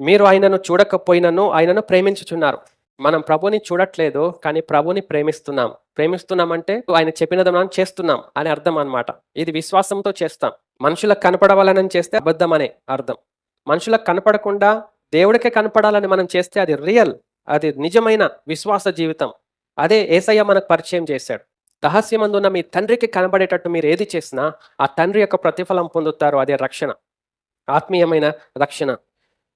మీరు ఆయనను చూడకపోయినను ఆయనను ప్రేమించుచున్నారు. మనం ప్రభుని చూడట్లేదు కానీ ప్రభుని ప్రేమిస్తున్నాం. ప్రేమిస్తున్నామంటే ఆయన చెప్పినది మనం చేస్తున్నాం అని అర్థం అనమాట ఇది విశ్వాసంతో చేస్తాం. మనుషులకు కనపడవాలని చేస్తే అబద్ధం అనే అర్థం. మనుషులకు కనపడకుండా దేవుడికే కనపడాలని మనం చేస్తే అది రియల్ అది నిజమైన విశ్వాస జీవితం. అదే ఏసయ్య మనకు పరిచయం చేశాడు. రహస్యమందున్న మీ తండ్రికి కనబడేటట్టు మీరు ఏది చేసినా ఆ తండ్రి యొక్క ప్రతిఫలం పొందుతారు అదే రక్షణ. ఆత్మీయమైన రక్షణ.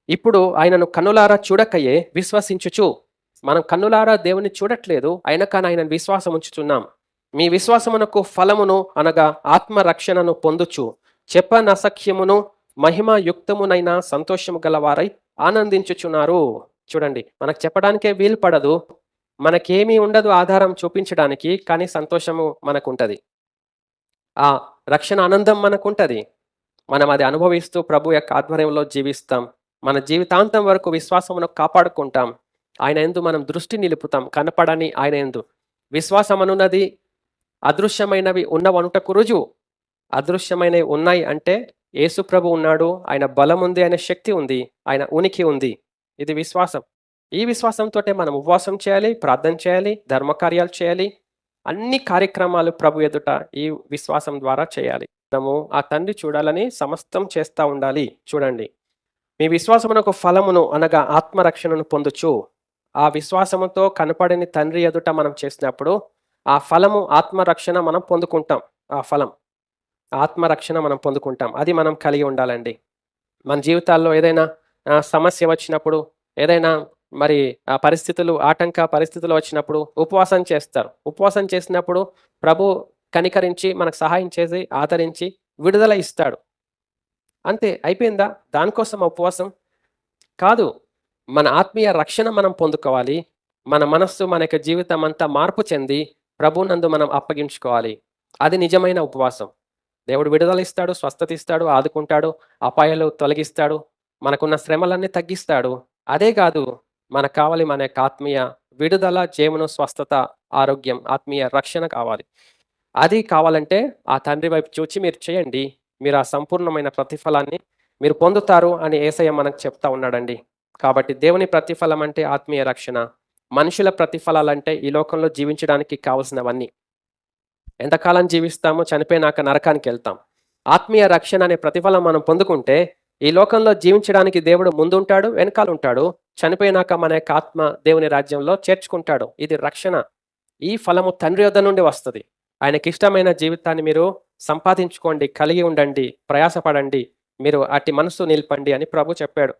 ఇప్పుడు ఆయనను కన్నులారా చూడకయే విశ్వసించుచు. మనం కన్నులారా దేవుని చూడట్లేదు అయినా కానీ ఆయన విశ్వాసం ఉంచుతున్నాం మీ విశ్వాసమునకు ఫలమును అనగా ఆత్మ రక్షణను పొందుచు చెప్పనసఖ్యమును మహిమయుక్తమునైన సంతోషము గలవారై ఆనందించుచున్నారు. చూడండి మనకు చెప్పడానికే వీలు పడదు. మనకేమీ ఉండదు ఆధారం చూపించడానికి కానీ సంతోషము మనకుంటుంది. ఆ రక్షణ ఆనందం మనకుంటుంది. మనం అది అనుభవిస్తూ ప్రభు యొక్క ఆధ్వర్యంలో జీవిస్తాం. మన జీవితాంతం వరకు విశ్వాసమును కాపాడుకుంటాం. ఆయన ఎందు మనం దృష్టి నిలుపుతాం. కనపడని ఆయన ఎందు. విశ్వాసమనున్నది అదృశ్యమైనవి ఉన్నవనుటకు రుజువు. అదృశ్యమైనవి ఉన్నాయి అంటే యేసుప్రభు ఉన్నాడు. ఆయన బలం ఉంది ఆయన శక్తి ఉంది ఆయన ఉనికి ఉంది. ఇది విశ్వాసం. ఈ విశ్వాసంతో మనం ఉపవాసం చేయాలి ప్రార్థన చేయాలి ధర్మకార్యాలు చేయాలి. అన్ని కార్యక్రమాలు ప్రభు ఎదుట ఈ విశ్వాసం ద్వారా చేయాలి. మనము ఆ తండ్రి చూడాలని సమస్తం చేస్తూ ఉండాలి. చూడండి. మీ విశ్వాసమునకు ఫలమును అనగా ఆత్మరక్షణను పొందుచు. ఆ విశ్వాసముతో కనపడని తండ్రి ఎదుట మనం చేసినప్పుడు ఆ ఫలము ఆత్మరక్షణ మనం పొందుకుంటాం. ఆ ఫలం ఆత్మరక్షణ మనం పొందుకుంటాం. అది మనం కలిగి ఉండాలండి. మన జీవితాల్లో ఏదైనా సమస్య వచ్చినప్పుడు ఏదైనా మరి ఆ పరిస్థితులు ఆటంక పరిస్థితులు వచ్చినప్పుడు ఉపవాసం చేస్తారు. ఉపవాసం చేసినప్పుడు ప్రభు కనికరించి మనకు సహాయం చేసి ఆదరించి విడుదల ఇస్తాడు. అంతే అయిపోయిందా? దానికోసం ఉపవాసం? కాదు మన ఆత్మీయ రక్షణ మనం పొందుకోవాలి. మన మనస్సు మన యొక్క జీవితం అంతా మార్పు చెంది ప్రభునందు మనం అప్పగించుకోవాలి. అది నిజమైన ఉపవాసం. దేవుడు విడుదల ఇస్తాడు స్వస్థత ఇస్తాడు ఆదుకుంటాడు అపాయాలు తొలగిస్తాడు మనకున్న శ్రమలన్నీ తగ్గిస్తాడు. అదే కాదు మనకు కావాలి మన యొక్క ఆత్మీయ విడుదల జీవనం స్వస్థత ఆరోగ్యం ఆత్మీయ రక్షణ కావాలి. అది కావాలంటే ఆ తండ్రి వైపు చూచి మీరు చేయండి. మీరు ఆ సంపూర్ణమైన ప్రతిఫలాన్ని మీరు పొందుతారు అని ఏసయ్య మనకు చెప్తా ఉన్నాడండి. కాబట్టి దేవుని ప్రతిఫలం అంటే ఆత్మీయ రక్షణ. మనుషుల ప్రతిఫలాలంటే ఈ లోకంలో జీవించడానికి కావలసినవన్నీ. ఎంతకాలం జీవిస్తామో చనిపోయినాక నరకానికి వెళ్తాం. ఆత్మీయ రక్షణ అనే ప్రతిఫలం మనం పొందుకుంటే ఈ లోకంలో జీవించడానికి దేవుడు ముందుంటాడు వెనకాల ఉంటాడు చనిపోయినాక మన యొక్క ఆత్మ దేవుని రాజ్యంలో చేర్చుకుంటాడు. ఇది రక్షణ. ఈ ఫలము తండ్రి వద్ద నుండి వస్తుంది. ఆయనకి ఇష్టమైన జీవితాన్ని మీరు సంపాదించుకోండి కలిగి ఉండండి ప్రయాసపడండి మీరు అట్టి మనసు నిలపండి అని ప్రభు చెప్పాడు.